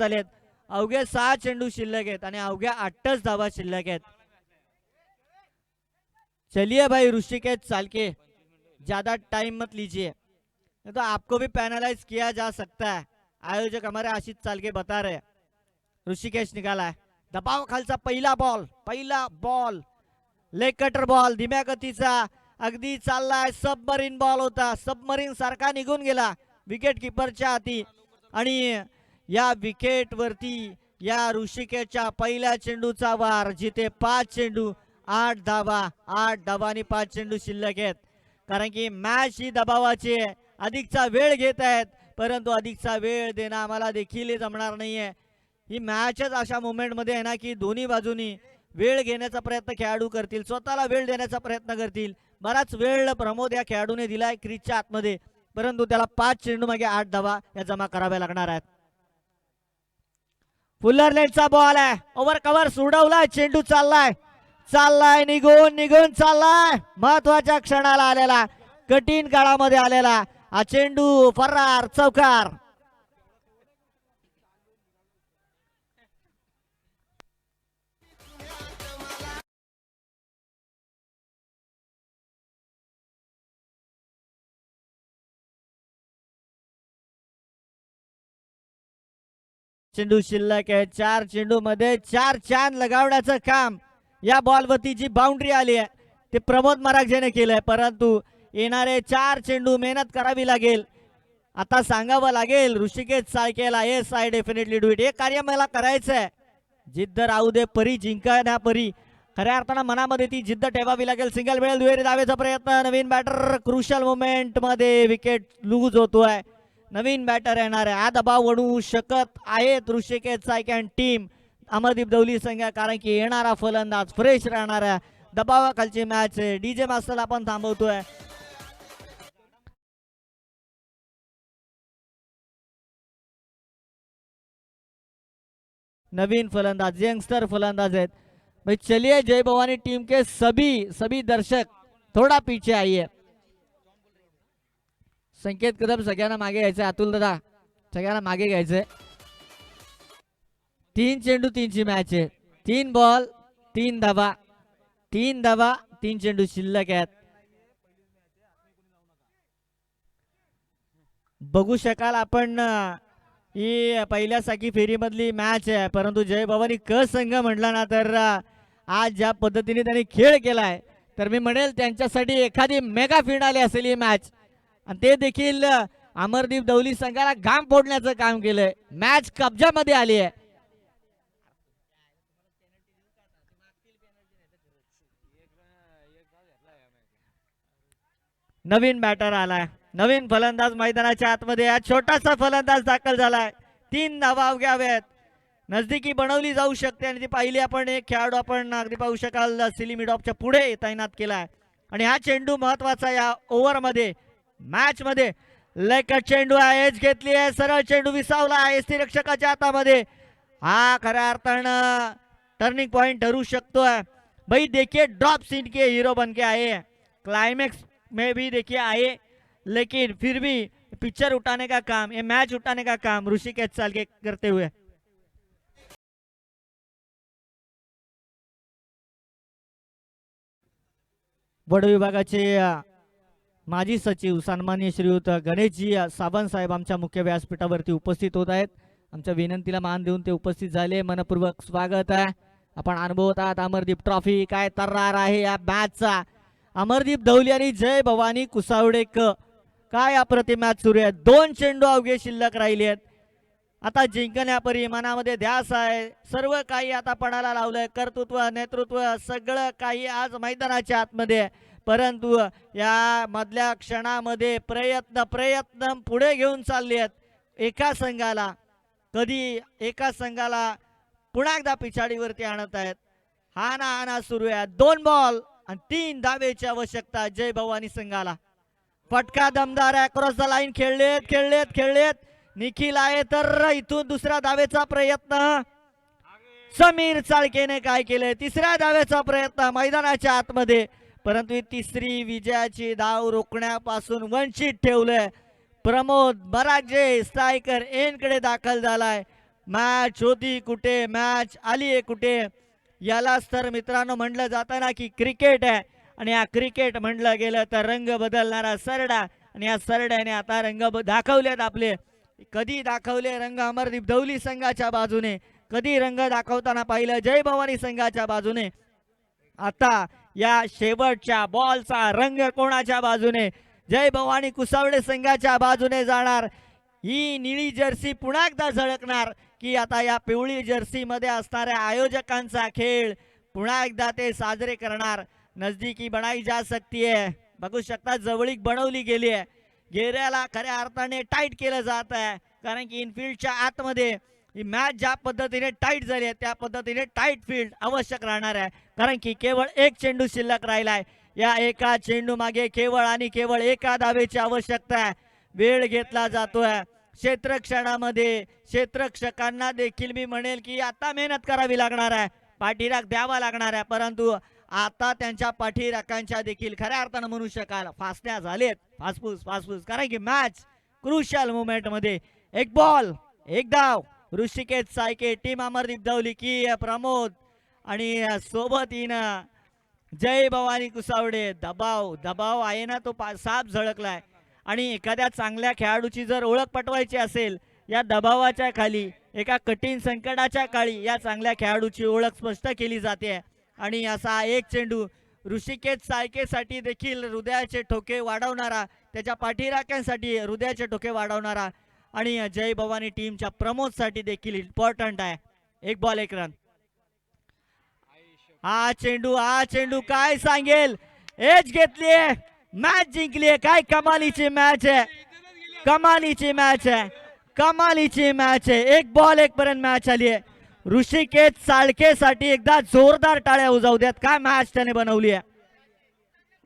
झालेत अवघे सहा चेंडू शिल्लक आहेत आणि अवघ्या आठच धावा शिल्लक आहेत. चलिए भाई ऋषिकेश चालके. ज्यादा टाइम मत लीजिए. तो आपको भी पैनलाइज किया जा सकता है. आयोजक हमारे आशिष चालके बता रहे ऋषिकेश निकाला है। दबाव खालचा पहिला बॉल पहिला बॉल लेग कटर बॉल धीम्या गतीचा. अगदी चाललाय सबमरीन बॉल होता. सबमरीन सारखा निघून गेला. विकेट किपरच्या हाती. आणि या विकेटवरती या ऋषिकेच्या पहिल्या चेंडूचा वार जिथे पाच चेंडू आठ धावा आठ धावानी आणि पाच चेंडू शिल्लक आहेत. कारण की मॅच ही दबावाची आहे. अधिकचा वेळ घेत आहेत परंतु अधिकचा वेळ देणं आम्हाला देखील जमणार नाहीये. ही मॅचच अशा मुवमेंटमध्ये आहे ना की दोन्ही बाजूनी वेळ घेण्याचा प्रयत्न खेळाडू करतील स्वतःला वेळ देण्याचा प्रयत्न करतील. बराच वेळ प्रमोद या खेळाडूने दिलाय क्रीजच्या आतमध्ये. परंतु त्याला पाच चेंडू मागे आठ धावा या जमा कराव्या लागणार आहेत. फुलर लेटचा बॉल आहे. ओव्हर कव्हर सोडवलाय चेंडू चाललाय. चाललाय निघून निघून चाललाय. महत्त्वाच्या क्षणाला आलेला कठीण काळामध्ये आलेला हा चेंडू फरार चौकार. चेंडू शिल्लक आहे. चार चेंडू मध्ये चार चान लगावण्याचं काम. या बॉलवरती जी बाउंड्री आली आहे ते प्रमोद मरागजेने केलंय. परंतु येणारे चार चेंडू मेहनत करावी लागेल. आता सांगावं लागेल Rishikesh साळकेला yes I definitely do it हे कार्य मला करायचं आहे. जिद्द राहू दे परी जिंकण्या परी. खऱ्या अर्थानं मनामध्ये ती जिद्द ठेवावी लागेल. सिंगल मिळेल दुहेरी दावेचा प्रयत्न. नवीन बॅटर क्रुशल मोमेंटमध्ये विकेट लूज होतोय. नवीन बॅटर येणार आहे. हा दबाव वडू शकत आहेत ऋषिकेश सायकॅन टीम अमरदीप दौली संघ कारण की येणारा फलंदाज फ्रेश राहणार आहे. दबावाखालची मॅच आहे. डीजे मास्टर आपण थांबवतोय. नवीन फलंदाज यंगस्टर फलंदाज आहेत. भाई चलिए जय भवानी टीम के सभी सभी दर्शक थोडा पीछे आइए. संकेत कदम सगळ्यांना मागे घ्यायचं अतुल दादा सगळ्यांना मागे घ्यायचंय. तीन चेंडू तीनची मॅच आहे. तीन बॉल तीन धाबा तीन धाबा तीन चेंडू शिल्लक आहेत. बघू शकाल आपण ही पहिल्या साखी फेरीमधली मॅच आहे. परंतु जय भवानी क संघ म्हटला ना तर आज ज्या पद्धतीने त्यांनी खेळ केलाय तर मी म्हणेल त्यांच्यासाठी एखादी मेगा फिनाले असेल ही मॅच आणि ते देखील अमरदीप दौली संघाला घाम फोडण्याचं काम केलंय. मॅच कब्जामध्ये आली आहे. नवीन बॅटर आलाय. नवीन फलंदाज मैदानाच्या आतमध्ये छोटासा फलंदाज दाखल झालाय. तीन धावा घ्याव्यात नजदीकी बनवली जाऊ शकते आणि ती पाहिली आपण. एक खेळाडू आपण अगदी पाहू शकाल सिली मिडॉपच्या पुढे तैनात केलाय. आणि हा चेंडू महत्त्वाचा या ओव्हरमध्ये. मॅच मध्ये लेकट चेंडू आहे एज घेतली आहे सरळ चेंडू विसावला आहे रक्षकाच्या हातामध्ये. हा खऱ्या अर्थानं टर्निंग पॉइंट ठरू शकतोय भाई देखिए ड्रॉप सीन के हीरो बन के आए हैं। क्लाइमेक्स में भी देखिए आए लेकिन फिर भी पिक्चर उठाने का काम ये मैच उठाने का काम ऋषिकेश साल के करते हुए. वड विभागाचे माजी सचिव सन्मान्य श्रीयुत गणेशजी साबणसाहेब साहेब आमच्या मुख्य व्यासपीठावरती उपस्थित होत आहेत. आमच्या विनंतीला मान देऊन ते उपस्थित झाले. मनपूर्वक स्वागत आहे. आपण अनुभवत आहात अमरदीप ट्रॉफी. काय तर्रार आहे या मॅचचा अमरदीप धवली आणि जय भवानी कुसावडे क काय अप्रतिम मॅच सुरू आहे? दोन चेंडू अवघे शिल्लक राहिले आहेत. आता जिंकण्यापरी मनामध्ये ध्यास आहे. सर्व काही आता पणाला लावलंय. कर्तृत्व नेतृत्व सगळं काही आज मैदानाच्या आतमध्ये आहे. परंतु या मधल्या क्षणामध्ये प्रयत्न प्रयत्न पुढे घेऊन चालले आहेत. एका संघाला कधी एका संघाला पुन्हा एकदा पिछाडीवरती आणत आहेत. हा ना सुरू आहे. दोन बॉल आणि तीन धावेची आवश्यकता जय भवानी संघाला. फटका दमदार आहे. क्रॉस द लाईन खेळलेत खेळलेत खेळलेत. निखिल आहे तर इथून दुसऱ्या धावेचा प्रयत्न. समीर चाळकेने काय केलंय? तिसऱ्या धावेचा प्रयत्न मैदानाच्या आतमध्ये. परंतु तिसरी विजयाची धाव रोखण्यापासून वंचित ठेवलंय. प्रमोद बराजे स्ट्रायकर एनकडे दाखल झालाय. मॅच होती कुठे? मॅच आली आहे कुठे? यालाच तर मित्रांनो म्हटलं जातं ना की क्रिकेट आहे. आणि या क्रिकेट म्हटलं गेलं तर रंग बदलणारा सरडा. आणि या सरड्याने आता रंग दाखवलेत आपले. कधी दाखवले रंग अमरदीप? धवली संघाच्या बाजूने. कधी रंग दाखवताना पाहिलं? जय भवानी संघाच्या बाजूने. आता या शेवटच्या बॉलचा रंग कोणाच्या बाजूने? जय भवानी कुसावडे संघाच्या बाजूने जाणार. ही निळी जर्सी पुन्हा एकदा झळकणार की आता या पिवळी जर्सीमध्ये असणाऱ्या आयोजकांचा खेळ पुन्हा एकदा ते साजरे करणार. नजदीकी बनाई जा सकती आहे. बघू शकता जवळीक बनवली गेली आहे. घेऱ्याला खऱ्या अर्थाने टाईट केलं जात आहे. कारण की इनफिल्डच्या आतमध्ये ही मॅच ज्या पद्धतीने टाईट झाली आहे त्या पद्धतीने टाईट फील्ड आवश्यक राहणार आहे. कारण की केवळ एक चेंडू शिल्लक राहिलाय. या एका चेंडू मागे केवळ आणि केवळ एका धावेची आवश्यकता आहे. वेळ घेतला जातोय. क्षेत्रक्षणामध्ये क्षेत्रक्षकांना देखील मी म्हणेल की आता मेहनत करावी लागणार आहे. पाठीराख द्यावा लागणार आहे. परंतु आता त्यांच्या पाठीराखांच्या देखील खऱ्या अर्थानं म्हणू शकाल फासण्या झालेत. फासफूस फासफूस. कारण की मॅच क्रुशियल मुवमेंटमध्ये एक बॉल एक धाव. ऋषिकेश सायके टीम अमरदीप दवली की प्रमोद. आणि सोबत हिनं जय भवानी कुसावडे. दबाव दबाव आहे ना तो पा- साप झळकलाय. आणि एखाद्या चांगल्या खेळाडूची जर ओळख पटवायची असेल या दबावाच्या खाली एका कठीण संकटाच्या काळी या चांगल्या खेळाडूची ओळख स्पष्ट केली जाते. आणि असा एक चेंडू ऋषिकेश सायकेसाठी देखील हृदयाचे ठोके वाढवणारा त्याच्या पाठीराख्यांसाठी हृदयाचे ठोके वाढवणारा आणि जय भवानी टीमच्या प्रमोदसाठी देखील इम्पॉर्टंट आहे. एक बॉल एक रन हा चेंडू हा चेंडू काय सांगेल? एज घेतलीये. मॅच जिंकलीये. काय कमालीची मॅच आहे. कमालीची मॅच आहे. कमालीची मॅच आहे. एक बॉल एक पर्यंत मॅच आली आहे. ऋषिकेश साळकेसाठी एकदा जोरदार टाळ्या उजावू द्यात. काय मॅच त्याने बनवली आहे